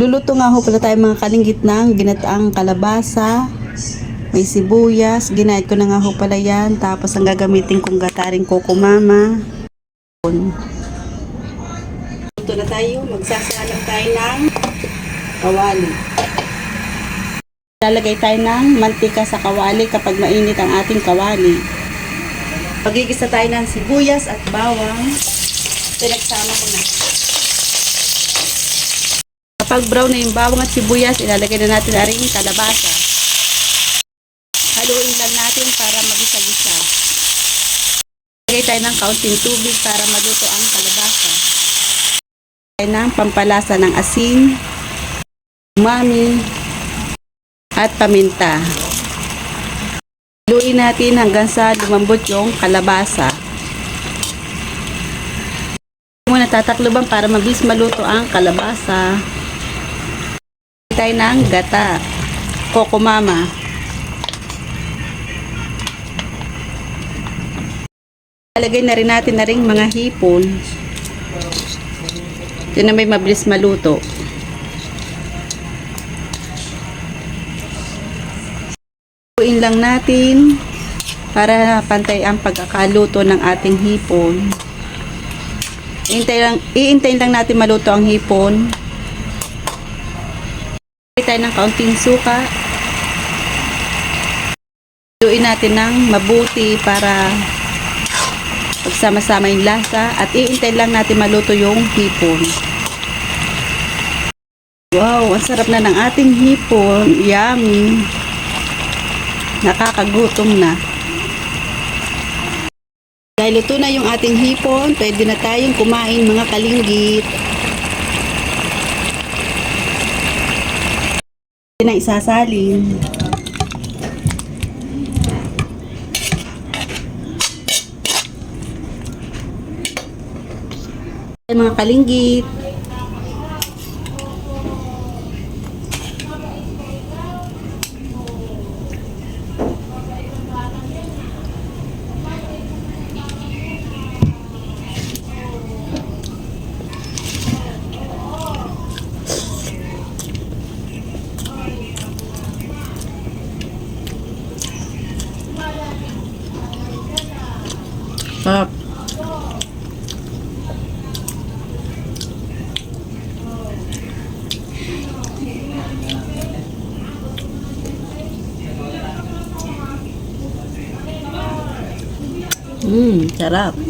Magluluto nga ho pala tayo mga kalinggit ng ginataang kalabasa. May sibuyas. Ginayat ko na nga ho pala yan. Tapos ang gagamitin kong gataring koko mama. Luto na tayo. Magsasalang tayo ng kawali. Lalagay tayo ng mantika sa kawali kapag mainit ang ating kawali. Pagigisa tayo ng sibuyas at bawang. Pinagsama ko na. Kapag brown na yung bawang at sibuyas, ilalagay na natin na rin kalabasa. Haluin lang natin para magisa-gisa. Lagay tayo ng kaunting tubig para maluto ang kalabasa. Lagay ng pampalasa ng asin, umami, at paminta. Haluin natin hanggang sa lumambot yung kalabasa. Muna tatakloban para mabilis maluto ang kalabasa tayo ng gata. Coco Mama. Alagay na rin natin na rin mga hipon. Ito na may mabilis maluto. Lutuin lang natin para pantay ang pagkakaluto ng ating hipon. Iintay lang, iintay lang natin maluto ang hipon tayo ng kaunting suka. Lutuin natin ng mabuti para pagsama-sama yung lasa at iintay lang natin maluto yung hipon. Wow, ang sarap na ng ating hipon. Yummy. Nakakagutom na. Dahil luto na yung ating hipon, pwede na tayong kumain mga kalinggit. Na isasalin. Mga kalinggit. Sarap. Mmm, sarap.